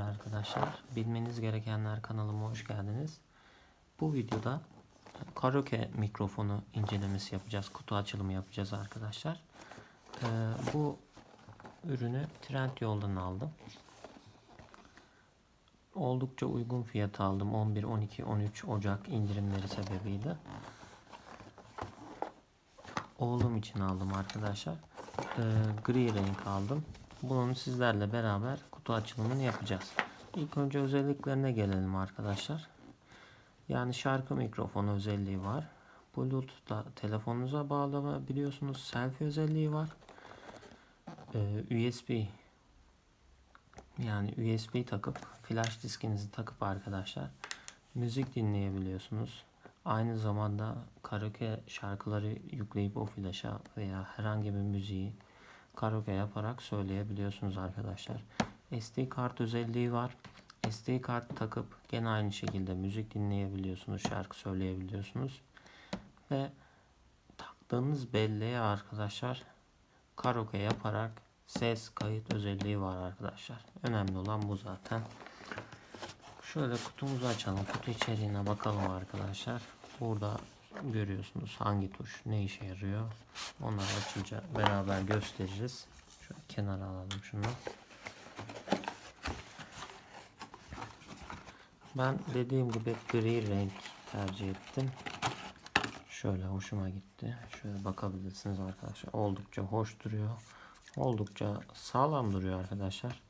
arkadaşlar. Bilmeniz gerekenler kanalıma hoş geldiniz. Bu videoda karaoke mikrofonu incelemesi yapacağız. Kutu açılımı yapacağız arkadaşlar. Ee, bu ürünü Trendyol'dan aldım. Oldukça uygun fiyat aldım. 11, 12, 13 Ocak indirimleri sebebiyle. Oğlum için aldım arkadaşlar. Ee, gri renk aldım. Bunun sizlerle beraber kutu açılımını yapacağız. İlk önce özelliklerine gelelim arkadaşlar. Yani şarkı mikrofonu özelliği var. Bluetooth'la telefonunuza bağlanabiliyorsunuz. Selfie özelliği var. Ee, USB yani USB takıp flash diskinizi takıp arkadaşlar müzik dinleyebiliyorsunuz. Aynı zamanda karaoke şarkıları yükleyip o flaşa veya herhangi bir müziği karaoke yaparak söyleyebiliyorsunuz arkadaşlar. SD kart özelliği var. SD kart takıp gene aynı şekilde müzik dinleyebiliyorsunuz, şarkı söyleyebiliyorsunuz. Ve taktığınız belleğe arkadaşlar karaoke yaparak ses kayıt özelliği var arkadaşlar. Önemli olan bu zaten. Şöyle kutumuzu açalım. Kutu içeriğine bakalım arkadaşlar. Burada görüyorsunuz hangi tuş ne işe yarıyor. Onları açınca beraber gösteririz. Şöyle kenara alalım şunu. Ben dediğim gibi gri renk tercih ettim. Şöyle hoşuma gitti. Şöyle bakabilirsiniz arkadaşlar. Oldukça hoş duruyor. Oldukça sağlam duruyor arkadaşlar.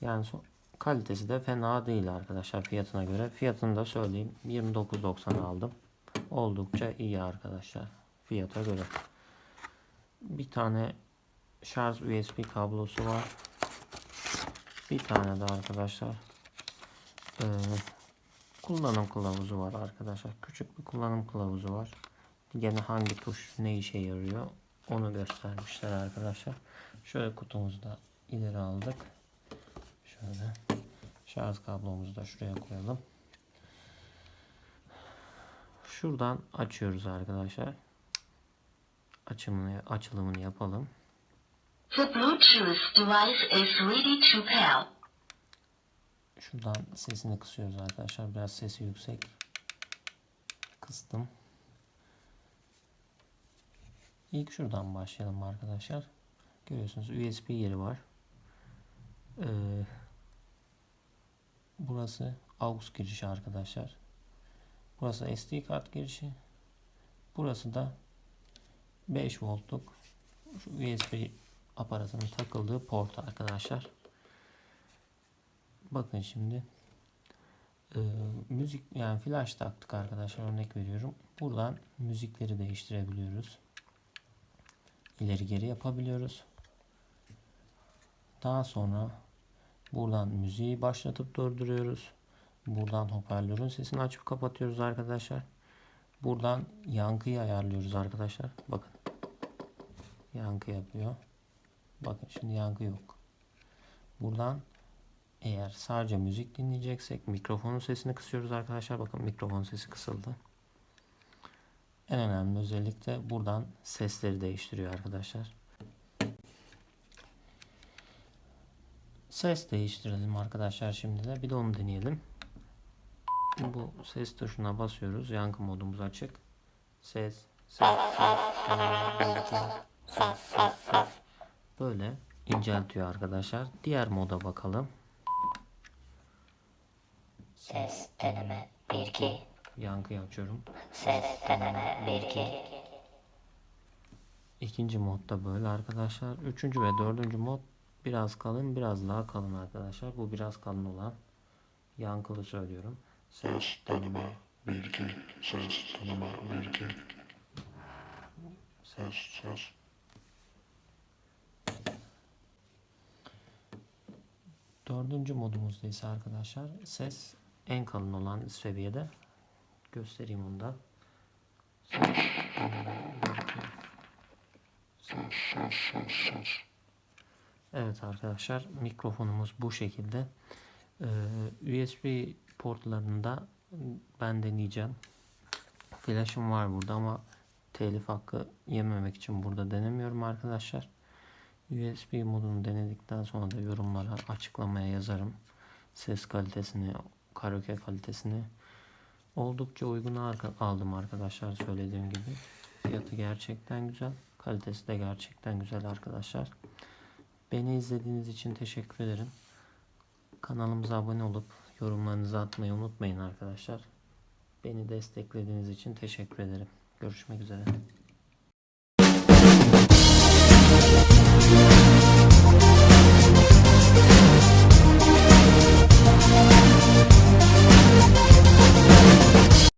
Yani so kalitesi de fena değil arkadaşlar fiyatına göre. Fiyatını da söyleyeyim. 29.90 aldım. Oldukça iyi arkadaşlar. Fiyata göre. Bir tane şarj USB kablosu var. Bir tane de arkadaşlar ee, kullanım kılavuzu var arkadaşlar. Küçük bir kullanım kılavuzu var. Gene hangi tuş ne işe yarıyor onu göstermişler arkadaşlar. Şöyle kutumuzu da ileri aldık. Şöyle şarj kablomuzu da şuraya koyalım. Şuradan açıyoruz arkadaşlar. Açımını, açılımını yapalım. The Bluetooth device is ready to pair. Şuradan sesini kısıyoruz arkadaşlar. Biraz sesi yüksek. Kıstım. İlk şuradan başlayalım arkadaşlar. Görüyorsunuz USB yeri var. Ee, burası AUX girişi arkadaşlar. Burası SD kart girişi. Burası da 5 voltluk şu USB aparatının takıldığı port arkadaşlar. Bakın şimdi e, müzik yani flash taktık arkadaşlar örnek veriyorum. Buradan müzikleri değiştirebiliyoruz. İleri geri yapabiliyoruz. Daha sonra buradan müziği başlatıp durduruyoruz. Buradan hoparlörün sesini açıp kapatıyoruz arkadaşlar. Buradan yankıyı ayarlıyoruz arkadaşlar. Bakın. Yankı yapıyor. Bakın şimdi yankı yok. Buradan eğer sadece müzik dinleyeceksek mikrofonun sesini kısıyoruz arkadaşlar. Bakın mikrofon sesi kısıldı. En önemli özellik de buradan sesleri değiştiriyor arkadaşlar. Ses değiştirelim arkadaşlar şimdi de. Bir de onu deneyelim. Bu ses tuşuna basıyoruz. Yankı modumuz açık. Ses, ses, ses, ses, ses, ses. Böyle inceltiyor arkadaşlar. Diğer moda bakalım. Ses deneme 1 2 Yankıyı açıyorum. Ses deneme 1 2 İkinci modda böyle arkadaşlar. Üçüncü ve dördüncü mod biraz kalın biraz daha kalın arkadaşlar. Bu biraz kalın olan yankılı söylüyorum. Ses deneme 1 2 ses deneme 1 2 ses ses Dördüncü modumuzda ise arkadaşlar ses en kalın olan seviyede göstereyim onu da. Ses deneme 1 2 Evet arkadaşlar mikrofonumuz bu şekilde. Ee, USB portlarında ben deneyeceğim. Flash'ım var burada ama telif hakkı yememek için burada denemiyorum arkadaşlar. USB modunu denedikten sonra da yorumlara açıklamaya yazarım. ses kalitesini, karaoke kalitesini oldukça uygun aldım arkadaşlar söylediğim gibi. Fiyatı gerçekten güzel. Kalitesi de gerçekten güzel arkadaşlar. Beni izlediğiniz için teşekkür ederim. Kanalımıza abone olup yorumlarınızı atmayı unutmayın arkadaşlar. Beni desteklediğiniz için teşekkür ederim. Görüşmek üzere.